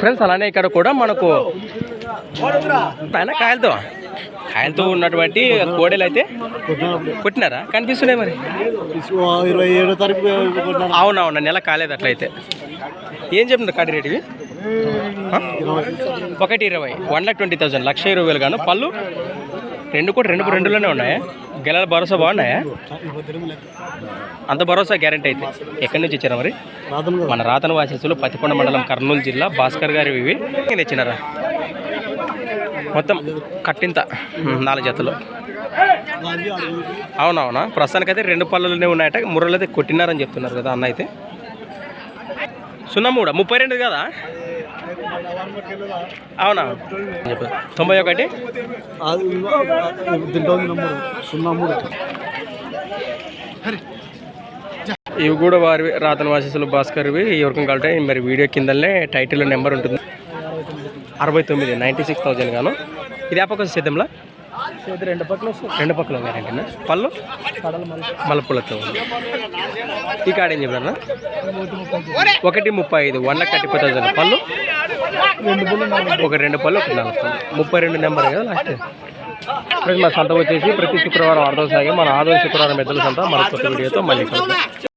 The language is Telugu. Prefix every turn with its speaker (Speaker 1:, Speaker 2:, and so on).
Speaker 1: ఫ్రెండ్స్ అలానే ఇక్కడ కూడా మనకు ఆయన కాయలతో కాయలతో ఉన్నటువంటి కోడలు అయితే కొట్టినారా? కనిపిస్తున్నాయి మరి.
Speaker 2: ఇరవై ఏడో తారీఖు.
Speaker 1: అవునవును నెల కాలేదు అట్లయితే. ఏం చెప్తున్నారు కాడి రేటు ఇవి? ఒకటి ఇరవై వన్ లాక్ ట్వంటీ థౌసండ్ లక్ష ఇరవై వేలు గాను. పళ్ళు? రెండు కూడా రెండు రెండులోనే ఉన్నాయా? గెలాల భరోసా బాగున్నాయా? అంత భరోసా గ్యారంటీ అయితే. ఎక్కడి నుంచి ఇచ్చారా మరి? మన రాతన వాసిస్తులు పతికొండ మండలం కర్నూలు జిల్లా భాస్కర్ గారి ఇవి. ఏం తెచ్చినారా మొత్తం కట్టింత నాలుగు జతలు. అవునవునా? ప్రస్తుతానికైతే రెండు పళ్ళలోనే ఉన్నాయట. ముర్రలు అయితే కొట్టినారని చెప్తున్నారు కదా అన్న అయితే. సున్నా మూడు ముప్పై రెండు కదా? అవునా? చెప్పు తొంభై ఒకటి? ఇవి కూడా వారి రాతన వాసిస్తులు భాస్కర్వి ఎవరికం కలిటే మరి వీడియో కిందనే టైటిల్ నెంబర్ ఉంటుంది. అరవై తొమ్మిది నైంటీ సిక్స్ థౌజండ్ గాను. ఇది ఆ పక్క సిద్ధంలా
Speaker 2: రెండు పక్కల
Speaker 1: రెండు పక్కల గ్యారంటీనా పళ్ళు మలపులతో ఈ కాడ ఏం చెప్పారు ఒకటి ముప్పై ఐదు one lakh thirty five thousand పళ్ళు. ఒక రెండు పళ్ళు ఒక నాలుగు పళ్ళు. ముప్పై రెండు నెంబర్ కదా లాస్ట్ ఫ్రెండ్స్ మా సంత వచ్చేసి ప్రతి శుక్రవారం అర్థం మన ఆదరణ శుక్రవారం పెద్దల సంత మన కొత్త వీడియోతో మళ్ళీ కలుద్దాం.